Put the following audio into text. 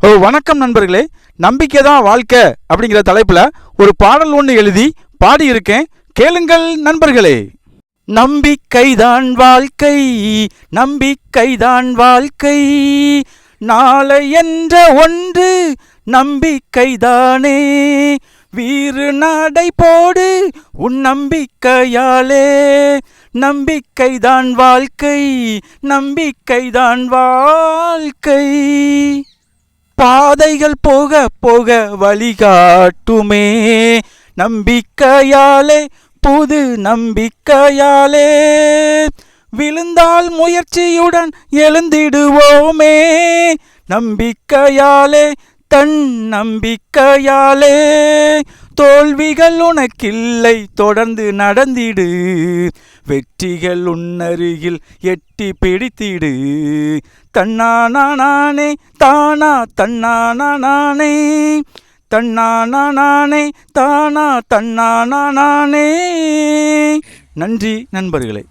ஓ வணக்கம் நண்பர்களே. நம்பிக்கை தான் வாழ்க்கை அப்படிங்கிற தலைப்பில் ஒரு பாடல் ஒன்று எழுதி பாடியிருக்கேன். கேளுங்கள் நண்பர்களே. நம்பிக்கைதான் வாழ்க்கை. நம்பிக்கைதான் வாழ்க்கை. நாளை என்ற ஒன்று நம்பிக்கைதானே. வீறு நடை போடு உன் நம்பிக்கையாலே. நம்பிக்கைதான் வாழ்க்கை. நம்பிக்கைதான் வாழ்க்கை. பாதைகள் போக போக வழிகாட்டுமே. நம்பிக்கையாலே புது நம்பிக்கையாலே. விழுந்தால் முயற்சியுடன் எழுந்திடுவோமே. நம்பிக்கையாலே தன் நம்பிக்கையாலே தோல்விகள் உனக்கில்லை தொடர்ந்து நடந்திடு. வெற்றிகள் உன்னருகில் எட்டி பிடித்திடு. தன்னானே தானா தன்னானே தன்னானே தானா தன்னானே நன்றி நண்பர்களே.